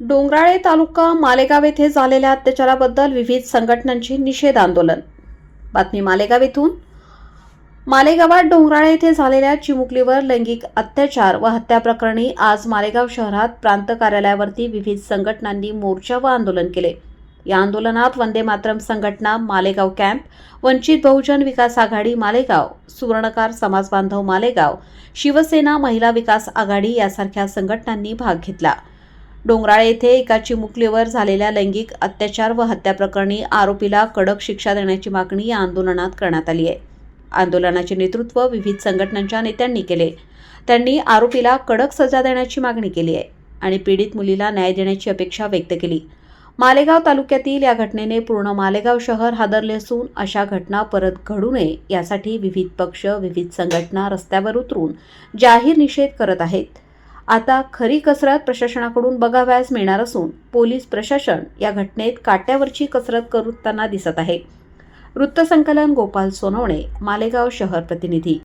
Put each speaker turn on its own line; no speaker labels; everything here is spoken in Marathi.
डोंगराळे तालुका मालेगाव येथे झालेल्या अत्याचाराबद्दल विविध संघटनांचे निषेध आंदोलन. बातमी मालेगाव येथून. मालेगावात डोंगराळे येथे झालेल्या चिमुकलीवर लैंगिक अत्याचार व हत्या प्रकरणी आज मालेगाव शहरात प्रांत कार्यालयावरती विविध संघटनांनी मोर्चा व आंदोलन केले. या आंदोलनात वंदे मातरम संघटना मालेगाव कॅम्प वंचित बहुजन विकास आघाडी मालेगाव सुवर्णकार समाज बांधव मालेगाव शिवसेना महिला विकास आघाडी यासारख्या संघटनांनी भाग घेतला. डोंगराळे येथे एका चिमुकलीवर झालेल्या लैंगिक अत्याचार व हत्या प्रकरणी आरोपीला कडक शिक्षा देण्याची मागणी या आंदोलनात करण्यात आली आहे. आंदोलनाचे नेतृत्व विविध संघटनांच्या नेत्यांनी केले. त्यांनी आरोपीला कडक सजा देण्याची मागणी केली आहे आणि पीडित मुलीला न्याय देण्याची अपेक्षा व्यक्त केली. मालेगाव तालुक्यातील या घटनेने पूर्ण मालेगाव शहर हादरले असून अशा घटना परत घडू नये यासाठी विविध पक्ष विविध संघटना रस्त्यावर उतरून जाहीर निषेध करत आहेत. आता खरी कसरत प्रशासनाकडून बघावयास मिळणार असून पोलीस प्रशासन या घटनेत काट्यावरची कसरत करताना दिसत आहे. वृत्तसंकलन गोपाल सोनवणे मालेगाव शहर प्रतिनिधी.